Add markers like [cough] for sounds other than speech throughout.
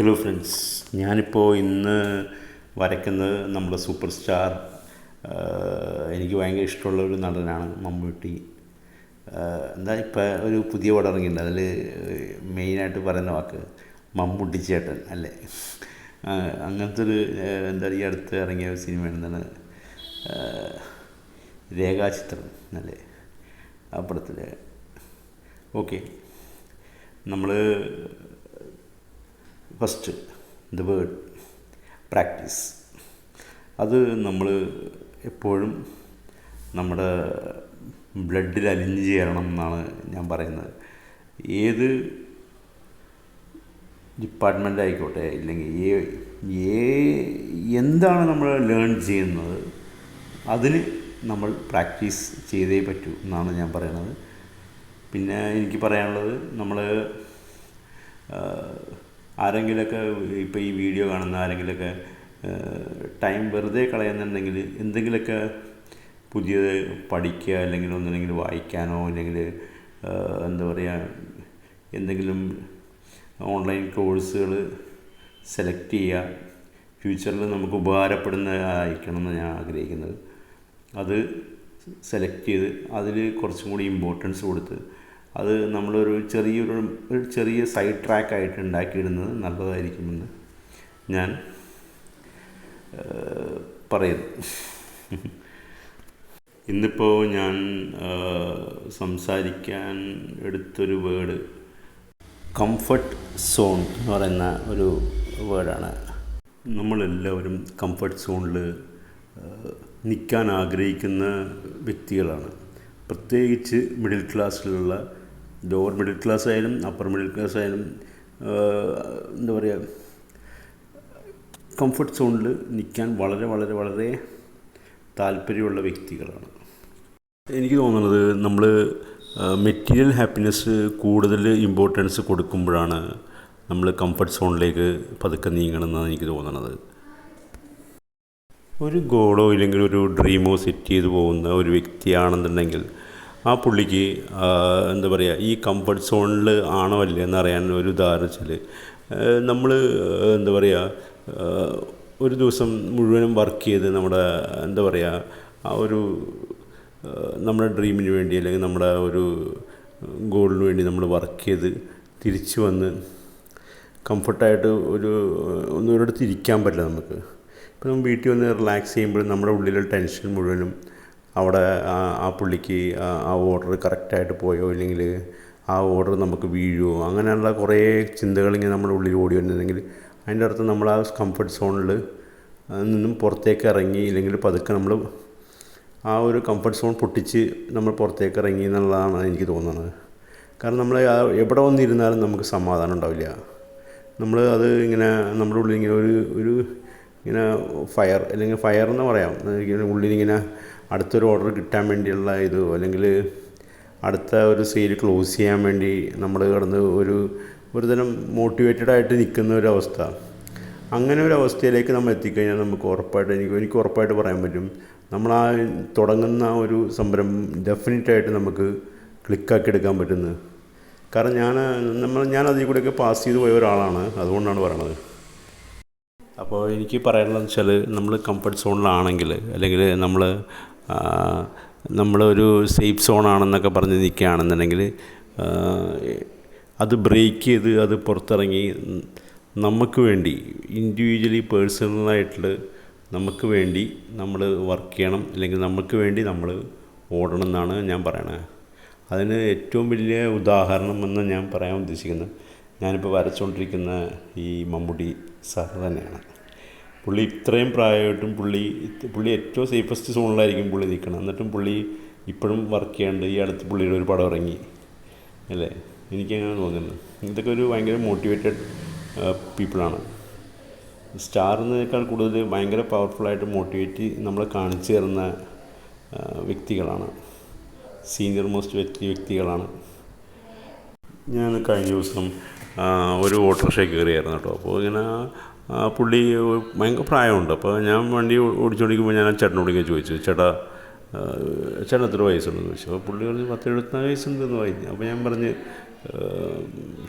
Hello friends ഞാനിപ്പോൾ ഇന്ന് വരയ്ക്കുന്നത് നമ്മുടെ സൂപ്പർ സ്റ്റാർ എനിക്ക് ഭയങ്കര ഇഷ്ടമുള്ള ഒരു നടനാണ് മമ്മൂട്ടി. എന്താ ഇപ്പം ഒരു പുതിയ പടം ഇറങ്ങിയിട്ടുണ്ട്. അതിൽ മെയിനായിട്ട് പറയുന്ന വാക്ക് മമ്മൂട്ടി ചേട്ടൻ അല്ലേ? അങ്ങനത്തെ ഒരു എന്താ ഈ അടുത്ത് ഇറങ്ങിയ ഒരു സിനിമ എന്താണ് രേഖാചിത്രം അല്ലേ? ആ പടത്തിൽ ഓക്കെ. നമ്മൾ ഫസ്റ്റ് ദ വേർഡ് പ്രാക്ടീസ്. അത് നമ്മൾ എപ്പോഴും നമ്മുടെ ബ്ലഡിൽ അലിഞ്ഞ് ചേരണം എന്നാണ് ഞാൻ പറയുന്നത്. ഏത് ഡിപ്പാർട്ട്മെന്റ് ആയിക്കോട്ടെ ഇല്ലെങ്കിൽ ഏ ഏ എന്താണ് നമ്മൾ ലേൺ ചെയ്യുന്നത് അതിന് നമ്മൾ പ്രാക്ടീസ് ചെയ്തേ പറ്റൂ എന്നാണ് ഞാൻ പറയുന്നത്. പിന്നെ എനിക്ക് പറയാനുള്ളത് നമ്മൾ ആരെങ്കിലുമൊക്കെ ഇപ്പോൾ ഈ വീഡിയോ കാണുന്ന ആരെങ്കിലുമൊക്കെ ടൈം വെറുതെ കളയുന്നുണ്ടെങ്കിൽ എന്തെങ്കിലുമൊക്കെ പുതിയത് പഠിക്കുക അല്ലെങ്കിൽ ഒന്നില്ലെങ്കിൽ വായിക്കാനോ അല്ലെങ്കിൽ എന്താ പറയുക എന്തെങ്കിലും ഓൺലൈൻ കോഴ്സുകൾ സെലക്ട് ചെയ്യുക. ഫ്യൂച്ചറിൽ നമുക്ക് ഉപകാരപ്പെടുന്നതായിരിക്കണം എന്ന് ഞാൻ ആഗ്രഹിക്കുന്നത്. അത് സെലക്ട് ചെയ്ത് അതിൽ കുറച്ചും കൂടി ഇമ്പോർട്ടൻസ് കൊടുത്ത് അത് നമ്മളൊരു ചെറിയൊരു ഒരു ചെറിയ സൈഡ് ട്രാക്കായിട്ട് ഉണ്ടാക്കിയിടുന്നത് നല്ലതായിരിക്കുമെന്ന് ഞാൻ പറയുന്നു. ഇന്നിപ്പോൾ ഞാൻ സംസാരിക്കാൻ എടുത്തൊരു വേർഡ് കംഫർട്ട് സോൺ എന്ന് പറയുന്ന ഒരു വേർഡാണ് നമ്മളെല്ലാവരും കംഫർട്ട് സോണിൽ നിൽക്കാൻ ആഗ്രഹിക്കുന്ന വ്യക്തികളാണ്. പ്രത്യേകിച്ച് മിഡിൽ ക്ലാസ്സിലുള്ള ലോവർ മിഡിൽ ക്ലാസ് ആയാലും അപ്പർ മിഡിൽ ക്ലാസ് ആയാലും എന്താ പറയുക കംഫർട്ട് സോണിൽ നിൽക്കാൻ വളരെ വളരെ വളരെ താല്പര്യമുള്ള വ്യക്തികളാണ്. എനിക്ക് തോന്നുന്നത് നമ്മൾ മെറ്റീരിയൽ ഹാപ്പിനെസ് കൂടുതൽ ഇമ്പോർട്ടൻസ് കൊടുക്കുമ്പോഴാണ് നമ്മൾ കംഫർട്ട് സോണിലേക്ക് പതുക്കെ നീങ്ങണമെന്നാണ് എനിക്ക് തോന്നുന്നത് ഒരു ഗോളോ ഇല്ലെങ്കിൽ ഒരു ഡ്രീമോ സെറ്റ് ചെയ്തു പോകുന്ന ഒരു വ്യക്തിയാണെന്നുണ്ടെങ്കിൽ ആ പുള്ളിക്ക് എന്താ പറയുക ഈ കംഫർട്ട് സോണിൽ ആണോ അല്ലേ എന്നറിയാൻ ഒരു ഉദാഹരണം വെച്ചാൽ നമ്മൾ എന്താ പറയുക ഒരു ദിവസം മുഴുവനും വർക്ക് ചെയ്ത് നമ്മുടെ എന്താ പറയുക ആ ഒരു നമ്മുടെ ഡ്രീമിന് വേണ്ടി അല്ലെങ്കിൽ നമ്മുടെ ഒരു ഗോളിന് വേണ്ടി നമ്മൾ വർക്ക് ചെയ്ത് തിരിച്ചു വന്ന് കംഫർട്ടായിട്ട് ഒരു ഒന്നും ഇരിക്കാൻ പറ്റില്ല നമുക്ക്. ഇപ്പം നമ്മൾ വീട്ടിൽ വന്ന് റിലാക്സ് ചെയ്യുമ്പോഴും നമ്മുടെ ഉള്ളിലെ ടെൻഷൻ മുഴുവനും അവിടെ ആ പുള്ളിക്ക് ആ- ഓർഡർ കറക്റ്റായിട്ട് പോയോ? ഇല്ലെങ്കിൽ ആ ഓർഡർ നമുക്ക് വീഴുമോ അങ്ങനെയുള്ള കുറേ ചിന്തകൾ ഇങ്ങനെ നമ്മുടെ ഉള്ളിൽ ഓടി വരുന്നുണ്ടെങ്കിൽ അതിന്റെ അർത്ഥം നമ്മൾ ആ കംഫർട്ട് സോണിൽ നിന്നും പുറത്തേക്ക് ഇറങ്ങി ഇല്ലെങ്കിൽ പതുക്കെ നമ്മൾ ആ ഒരു കംഫർട്ട് സോൺ പൊട്ടിച്ച് നമ്മൾ പുറത്തേക്ക് ഇറങ്ങി എന്നുള്ളതാണ് എനിക്ക് തോന്നുന്നത്. കാരണം നമ്മൾ എവിടെ വന്നിരുന്നാലും നമുക്ക് സമാധാനം ഉണ്ടാവില്ല. നമ്മൾ അത് ഇങ്ങനെ നമ്മുടെ ഉള്ളിൽ ഇങ്ങനെ ഒരു ഒരു ഇങ്ങനെ ഫയർ അല്ലെങ്കിൽ ഫയർ എന്ന് പറയാം. ഉള്ളിൽ ഇങ്ങനെ അടുത്തൊരു ഓർഡർ കിട്ടാൻ വേണ്ടിയുള്ള ഇത് അല്ലെങ്കിൽ അടുത്ത ഒരു സെയിൽ ക്ലോസ് ചെയ്യാൻ വേണ്ടി നമ്മൾ കിടന്ന് ഒരു ഒരു തരം മോട്ടിവേറ്റഡ് ആയിട്ട് നിൽക്കുന്ന ഒരു അവസ്ഥ. അങ്ങനെ ഒരു അവസ്ഥയിലേക്ക് നമ്മൾ എത്തിക്കഴിഞ്ഞാൽ നമുക്ക് ഉറപ്പായിട്ട് എനിക്ക് എനിക്ക് ഉറപ്പായിട്ട് പറയാൻ പറ്റും നമ്മൾ ആ തുടങ്ങുന്ന ഒരു സംരംഭം ഡെഫിനറ്റായിട്ട് നമുക്ക് ക്ലിക്കാക്കി എടുക്കാൻ പറ്റുന്നത്. കാരണം ഞാൻ നമ്മൾ ഞാൻ അതിൽ കൂടെയൊക്കെ പാസ് ചെയ്ത് പോയ ഒരാളാണ് അതുകൊണ്ടാണ് പറയണത്. അപ്പോൾ എനിക്ക് പറയാനുള്ളതെന്ന് വെച്ചാൽ നമ്മൾ കംഫർട്ട് സോണിലാണെങ്കിൽ അല്ലെങ്കിൽ നമ്മൾ നമ്മളൊരു സേഫ് സോണാണെന്നൊക്കെ പറഞ്ഞ് നിൽക്കുകയാണെന്നുണ്ടെങ്കിൽ അത് ബ്രേക്ക് ചെയ്ത് അത് പുറത്തിറങ്ങി നമുക്ക് വേണ്ടി ഇൻഡിവിജ്വലി പേഴ്സണലായിട്ടുള്ള നമുക്ക് വേണ്ടി നമ്മൾ വർക്ക് ചെയ്യണം അല്ലെങ്കിൽ നമുക്ക് വേണ്ടി നമ്മൾ ഓടണം എന്നാണ് ഞാൻ പറയണത്. അതിന് ഏറ്റവും വലിയ ഉദാഹരണം എന്ന് ഞാൻ പറയാൻ ഉദ്ദേശിക്കുന്നത് ഞാനിപ്പോൾ വരച്ചുകൊണ്ടിരിക്കുന്ന ഈ മമ്മൂട്ടി സാർ തന്നെയാണ്. പുള്ളി ഇത്രയും പ്രായമായിട്ടും പുള്ളി പുള്ളി ഏറ്റവും സേഫസ്റ്റ് സോണിലായിരിക്കും പുള്ളി നിൽക്കണം എന്നിട്ടും പുള്ളി ഇപ്പോഴും വർക്ക് ചെയ്യാണ്ട് ഈ അടുത്ത് പുള്ളിയുടെ ഒരു പടം ഇറങ്ങി. അല്ലേ? എനിക്കങ്ങനെ തോന്നുന്നു. ഇതൊക്കെ ഒരു ഭയങ്കര മോട്ടിവേറ്റഡ് പീപ്പിളാണ് സ്റ്റാർ എന്നതിനേക്കാൾ കൂടുതൽ ഭയങ്കര പവർഫുള്ളായിട്ട് മോട്ടിവേറ്റ് നമ്മളെ കാണിച്ചു തരുന്ന വ്യക്തികളാണ്. സീനിയർ മോസ്റ്റ് വ്യക്തി വ്യക്തികളാണ്. ഞാൻ കഴിഞ്ഞ ദിവസം ഒരു ഓട്ടോറിക്ഷ കയറിയായിരുന്നു കേട്ടോ. അപ്പോൾ ഇങ്ങനെ പുള്ളി ഭയങ്കര പ്രായമുണ്ട്. അപ്പോൾ ഞാൻ വണ്ടി ഓടിച്ചുകൊണ്ടിരിക്കുമ്പോൾ ഞാൻ ആ ചേട്ടനോട് ഇങ്ങനെ ചോദിച്ചു ചേട്ടാ ചേട്ടൻ എത്ര വയസ്സുണ്ടെന്ന് ചോദിച്ചു. അപ്പോൾ പുള്ളി പറഞ്ഞ് പത്ത് എഴുപത്തിനാല് വയസ്സുണ്ടെന്ന് പറഞ്ഞു. അപ്പോൾ ഞാൻ പറഞ്ഞ്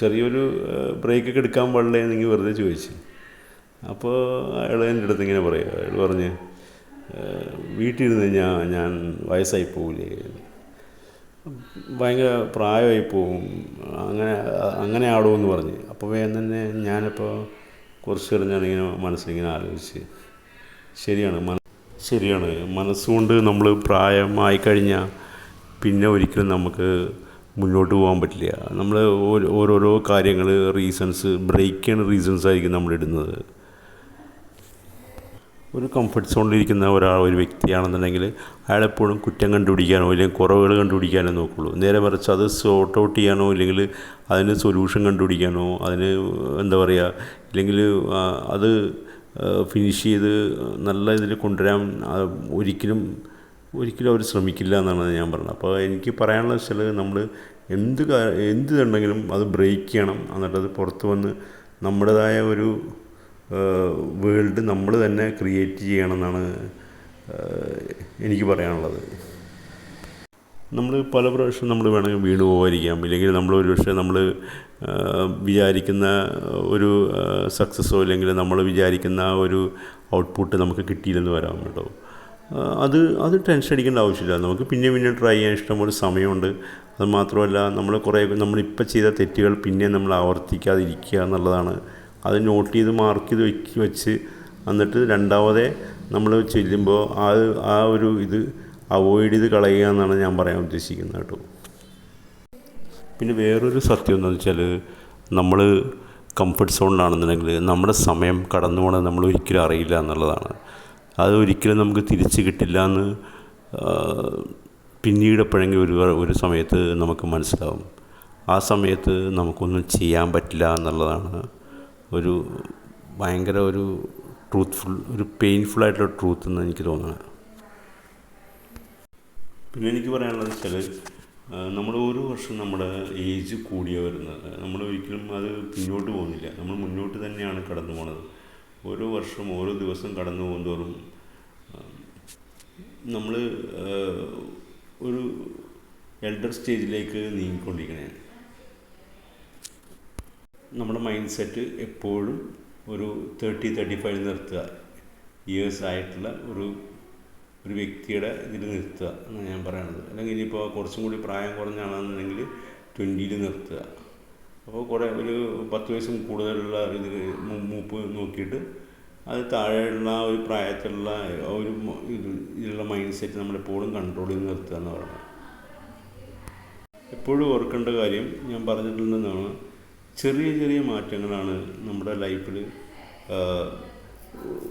ചെറിയൊരു ബ്രേക്കൊക്കെ എടുക്കാൻ പാടില്ലേ? എന്നെങ്കിൽ വെറുതെ ചോദിച്ചു. അപ്പോൾ അയാൾ എന്റെ അടുത്ത് ഇങ്ങനെ പറയുക അയാൾ പറഞ്ഞ് വീട്ടിലിരുന്ന് ഞാൻ ഞാൻ വയസ്സായി പോവില്ലേ ഭയങ്കര പ്രായമായി പോവും അങ്ങനെ അങ്ങനെ ആടുമെന്ന് പറഞ്ഞ്. അപ്പോൾ വേഗം തന്നെ ഞാനിപ്പോൾ കുറച്ച് നേരം ഞാനിങ്ങനെ മനസ്സിലിങ്ങനെ ആലോചിച്ച്. ശരിയാണ് മന ശരിയാണ്. മനസ്സുകൊണ്ട് നമ്മൾ പ്രായമായി കഴിഞ്ഞാൽ പിന്നെ ഒരിക്കലും നമുക്ക് മുന്നോട്ട് പോകാൻ പറ്റില്ല. നമ്മൾ ഓരോ- ഓരോരോ കാര്യങ്ങൾ റീസൺസ് ബ്രേക്ക് ചെയ്യണ റീസൺസ് ആയിരിക്കും നമ്മൾ ഇടുന്നത്. ഒരു കംഫർട്ട് സോണിലിരിക്കുന്ന ഒരാൾ ഒരു വ്യക്തിയാണെന്നുണ്ടെങ്കിൽ അയാളെപ്പോഴും കുറ്റം കണ്ടുപിടിക്കാനോ അല്ലെങ്കിൽ കുറവുകൾ കണ്ടുപിടിക്കാനോ നോക്കുള്ളൂ. നേരെ മറിച്ച് അത് സോർട്ട് ഔട്ട് ചെയ്യാനോ ഇല്ലെങ്കിൽ അതിന് സൊല്യൂഷൻ കണ്ടുപിടിക്കാനോ അതിന് എന്താ പറയുക ഇല്ലെങ്കിൽ അത് ഫിനിഷ് ചെയ്ത് നല്ല ഇതിൽ കൊണ്ടുവരാൻ ഒരിക്കലും ഒരിക്കലും അവർ ശ്രമിക്കില്ല എന്നാണ് ഞാൻ പറഞ്ഞത്. അപ്പോൾ എനിക്ക് പറയാനുള്ള വെച്ചാൽ നമ്മൾ എന്ത് എന്ത് ഉണ്ടെങ്കിലും അത് ബ്രേക്ക് ചെയ്യണം. എന്നിട്ട് അത് പുറത്ത് വന്ന് നമ്മുടേതായ ഒരു വേൾഡ് നമ്മൾ തന്നെ ക്രിയേറ്റ് ചെയ്യണം എന്നാണ് എനിക്ക് പറയാനുള്ളത്. നമ്മൾ പല പ്രാവശ്യം നമ്മൾ വേണമെങ്കിൽ വീണ് പോകാതിരിക്കാം ഇല്ലെങ്കിൽ നമ്മൾ ഒരു പക്ഷേ നമ്മൾ വിചാരിക്കുന്ന ഒരു സക്സസ്സോ അല്ലെങ്കിൽ നമ്മൾ വിചാരിക്കുന്ന ഒരു ഔട്ട്പുട്ട് നമുക്ക് കിട്ടിയില്ലെന്ന് വരാം കേട്ടോ. അത് അത് ടെൻഷൻ അടിക്കേണ്ട ആവശ്യമില്ല. നമുക്ക് പിന്നെ പിന്നെ ട്രൈ ചെയ്യാൻ ഇഷ്ടംപോലെ സമയമുണ്ട്. അത് മാത്രമല്ല നമ്മൾ കുറേ നമ്മളിപ്പോൾ ചെയ്ത തെറ്റുകൾ പിന്നെ നമ്മൾ ആവർത്തിക്കാതിരിക്കുക എന്നുള്ളതാണ് അത് നോട്ട് ചെയ്ത് മാർക്ക് ചെയ്ത് വെക്കി വെച്ച് എന്നിട്ട് രണ്ടാമതേ നമ്മൾ ചെല്ലുമ്പോൾ ആ ആ ഒരു ഇത് അവോയ്ഡ് ചെയ്ത് കളയുക എന്നാണ് ഞാൻ പറയാൻ ഉദ്ദേശിക്കുന്നത് കേട്ടോ. പിന്നെ വേറൊരു സത്യം എന്താണെന്ന് വെച്ചാൽ നമ്മൾ കംഫർട്ട് സോണിലാണെന്നുണ്ടെങ്കിൽ നമ്മുടെ സമയം കടന്നു പോകണത് നമ്മൾ ഒരിക്കലും അറിയില്ല എന്നുള്ളതാണ്. അത് ഒരിക്കലും നമുക്ക് തിരിച്ച് കിട്ടില്ല എന്ന് പിന്നീട് എപ്പോഴെങ്കിലും ഒരു ഒരു സമയത്ത് നമുക്ക് മനസ്സിലാവും. ആ സമയത്ത് നമുക്കൊന്നും ചെയ്യാൻ പറ്റില്ല എന്നുള്ളതാണ് ഒരു ഭയങ്കര ഒരു ട്രൂത്ത്ഫുൾ ഒരു പെയിൻഫുൾ ആയിട്ടുള്ള ട്രൂത്ത് എന്ന് എനിക്ക് തോന്നുന്നത് പിന്നെ എനിക്ക് പറയാനുള്ളത് വെച്ചാൽ നമ്മൾ ഓരോ വർഷം നമ്മുടെ ഏജ് കൂടിയ വരുന്നത്. നമ്മൾ ഒരിക്കലും അത് പിന്നോട്ട് പോകുന്നില്ല. നമ്മൾ മുന്നോട്ട് തന്നെയാണ് കടന്നു പോണത്. ഓരോ വർഷം ഓരോ ദിവസം കടന്നു പോകുന്തോറും നമ്മൾ ഒരു എൽഡർ സ്റ്റേജിലേക്ക് നീങ്ങിക്കൊണ്ടിരിക്കണേ. നമ്മുടെ മൈൻഡ് സെറ്റ് എപ്പോഴും ഒരു തേർട്ടി തേർട്ടി ഫൈവ് നിർത്തുക. ഇയേഴ്സ് ആയിട്ടുള്ള ഒരു ഒരു വ്യക്തിയുടെ ഇതിൽ നിർത്തുക എന്നാണ് ഞാൻ പറയുന്നത് അല്ലെങ്കിൽ ഇനിയിപ്പോൾ കുറച്ചും കൂടി പ്രായം കുറഞ്ഞ ആളാണെന്നുണ്ടെങ്കിൽ ട്വന്റിയിൽ നിർത്തുക. അപ്പോൾ കുറേ ഒരു പത്ത് വയസ്സും കൂടുതലുള്ള മൂ- മൂപ്പ് നോക്കിയിട്ട് അത് താഴെയുള്ള ഒരു പ്രായത്തിലുള്ള ഒരു ഇത് ഇതിലുള്ള മൈൻഡ് സെറ്റ് നമ്മളെപ്പോഴും കൺട്രോൾ ചെയ്ത് നിർത്തുക എന്ന് പറയുന്നത്. എപ്പോഴും ഓർക്കേണ്ട കാര്യം ഞാൻ പറഞ്ഞിട്ടുണ്ടെന്നാണ്. ചെറിയ ചെറിയ മാറ്റങ്ങളാണ് നമ്മുടെ ലൈഫിൽ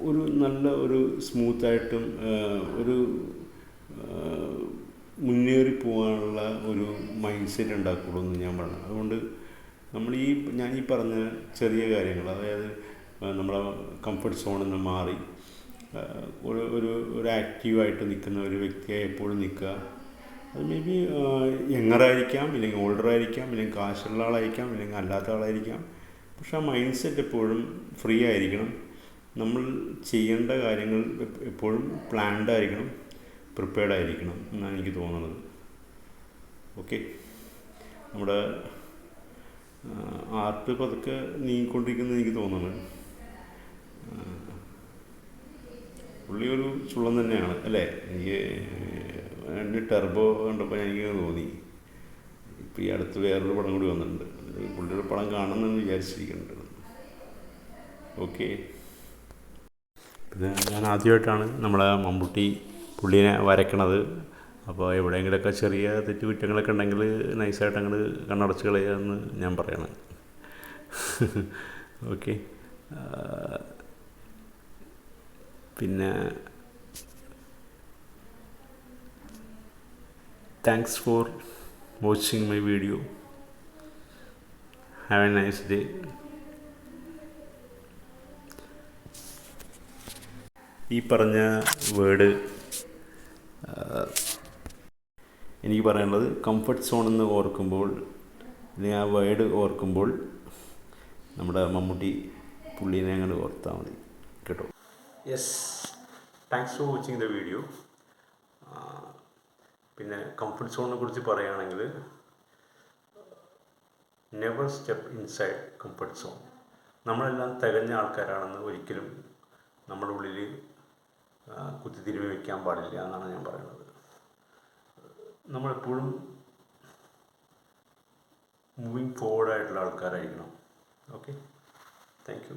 ഒരു നല്ല ഒരു സ്മൂത്തായിട്ടും ഒരു മുന്നേറി പോകാനുള്ള ഒരു മൈൻഡ് സെറ്റ് ഉണ്ടാക്കുള്ളൂ എന്ന് ഞാൻ പറഞ്ഞു അതുകൊണ്ട് നമ്മൾ ഈ ഞാൻ ഈ പറഞ്ഞ ചെറിയ കാര്യങ്ങൾ അതായത് നമ്മളെ കംഫർട്ട് സോണിൽ നിന്ന് മാറി ഒരു ഒരു ഒരു ആക്റ്റീവായിട്ട് നിൽക്കുന്ന ഒരു വ്യക്തിയായി എപ്പോഴും നിൽക്കുക അത് മേ ബി യങ്ങറായിരിക്കാം ഇല്ലെങ്കിൽ ഓൾഡർ ആയിരിക്കാം ഇല്ലെങ്കിൽ കാശുള്ള ആളായിരിക്കാം ഇല്ലെങ്കിൽ അല്ലാത്ത ആളായിരിക്കാം. പക്ഷെ ആ മൈൻഡ് സെറ്റ് എപ്പോഴും ഫ്രീ ആയിരിക്കണം. നമ്മൾ ചെയ്യേണ്ട കാര്യങ്ങൾ എപ്പോഴും പ്ലാൻഡ് ആയിരിക്കണം പ്രിപ്പയർഡ് ആയിരിക്കണം എന്നാണ് എനിക്ക് തോന്നുന്നത്. ഓക്കെ നമ്മുടെ ആർട്ട് പതുക്കെ നീങ്ങിക്കൊണ്ടിരിക്കുന്നത് എനിക്ക് തോന്നുന്നത് പുള്ളി ഒരു ചുള്ളൻ തന്നെയാണ് അല്ലേ? എനിക്ക് എന്റെ ടെർബോ കണ്ടപ്പോൾ എനിക്ക് തോന്നി. ഇപ്പം ഈ അടുത്ത് വേറൊരു പടം കൂടി വന്നിട്ടുണ്ട്. പുള്ളിയുടെ പടം കാണണമെന്ന് വിചാരിച്ചിരിക്കുന്നുണ്ട്. ഓക്കെ പിന്നെ ഞാൻ ആദ്യമായിട്ടാണ് നമ്മളെ മമ്മൂട്ടി പുള്ളിനെ വരയ്ക്കണത്. അപ്പോൾ എവിടെയെങ്കിലുമൊക്കെ ചെറിയ തെറ്റുകുറ്റങ്ങളൊക്കെ ഉണ്ടെങ്കിൽ നൈസായിട്ട് അങ്ങോട്ട് കണ്ണടച്ച് കളയാമെന്ന് ഞാൻ പറയണം. ഓക്കെ [laughs] പിന്നെ thanks for watching my video have a nice day ഈ പറഞ്ഞ വേർഡ് എനിക്ക് പറയാനുള്ളത് കംഫർട്ട് സോൺ എന്ന് ഓർക്കുമ്പോൾ അല്ലെങ്കിൽ ആ വേർഡ് ഓർക്കുമ്പോൾ നമ്മുടെ മമ്മൂട്ടി പുള്ളീനെ അങ്ങോട്ട് ഓർത്താൽ മതി. കേട്ടോ? Yes thanks for watching the video പിന്നെ കംഫർട്ട് സോണിനെ കുറിച്ച് പറയുകയാണെങ്കിൽ never step inside comfort zone നമ്മളെല്ലാം തികഞ്ഞ ആൾക്കാരാണെന്ന് ഒരിക്കലും നമ്മുടെ ഉള്ളിൽ കുത്തിത്തിരിവ് വയ്ക്കാൻ പാടില്ല എന്നാണ് ഞാൻ പറയുന്നത്. നമ്മളെപ്പോഴും മൂവിങ് ഫോർവേഡ് ആയിട്ടുള്ള ആൾക്കാരായിരിക്കണം. Okay thank you